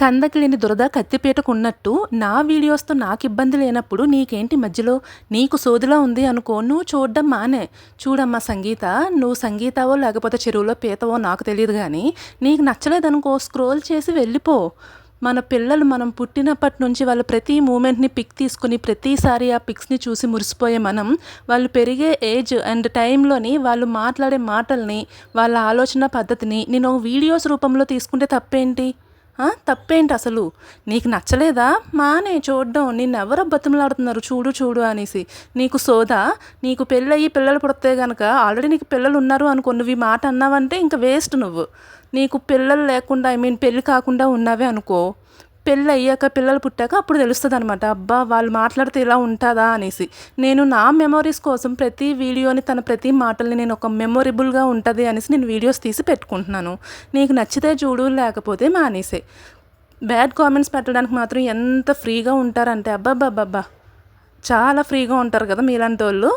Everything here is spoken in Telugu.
కందకి లేని దురద కత్తిపీటకు ఉన్నట్టు నా వీడియోస్తో నాకు ఇబ్బంది లేనప్పుడు నీకేంటి మధ్యలో? నీకు సోదిలా ఉంది అనుకో నువ్వు చూడడం మానే. చూడమ్మా సంగీత నువ్వు సంగీతవో లేకపోతే చెరువులో పీతవో నాకు తెలియదు కానీ నీకు నచ్చలేదనుకో స్క్రోల్ చేసి వెళ్ళిపో. మన పిల్లలు మనం పుట్టినప్పటి నుంచి వాళ్ళ ప్రతి మూమెంట్ని పిక్ తీసుకుని ప్రతిసారి ఆ పిక్స్ని చూసి మురిసిపోయే మనం వాళ్ళు పెరిగే ఏజ్ అండ్ టైంలోని వాళ్ళు మాట్లాడే మాటల్ని వాళ్ళ ఆలోచన పద్ధతిని నేను వీడియోస్ రూపంలో తీసుకుంటే తప్పేంటి? తప్పేంటి అసలు? నీకు నచ్చలేదా? మానే చూడడం నిన్నెవరో బతిమలాడుతున్నారు చూడు చూడు అనేసి. నీకు సోదా? నీకు పెళ్ళయి పిల్లలు పుడితే కనుక ఆల్రెడీ నీకు పిల్లలు ఉన్నారు అనుకో నువ్వు ఈ మాట అన్నావంటే ఇంకా వేస్ట్ నువ్వు. నీకు పిల్లలు లేకుండా ఐ మీన్ పెళ్ళి కాకుండా ఉన్నావే అనుకో. పెళ్ళి అయ్యాక పిల్లలు పుట్టాక అప్పుడు తెలుస్తుంది అనమాట అబ్బా వాళ్ళు మాట్లాడితే ఇలా ఉంటుందా అనేసి. నేను నా మెమొరీస్ కోసం ప్రతి వీడియోని తన ప్రతి మాటల్ని నేను ఒక మెమొరబుల్గా ఉంటుంది అనేసి నేను వీడియోస్ తీసి పెట్టుకుంటున్నాను. నీకు నచ్చితే చూడు లేకపోతే మానేసే. బ్యాడ్ కామెంట్స్ పెట్టడానికి మాత్రం ఎంత ఫ్రీగా ఉంటారంటే అబ్బాబ్బాబ్బా చాలా ఫ్రీగా ఉంటారు కదా మీలాంటి వాళ్ళు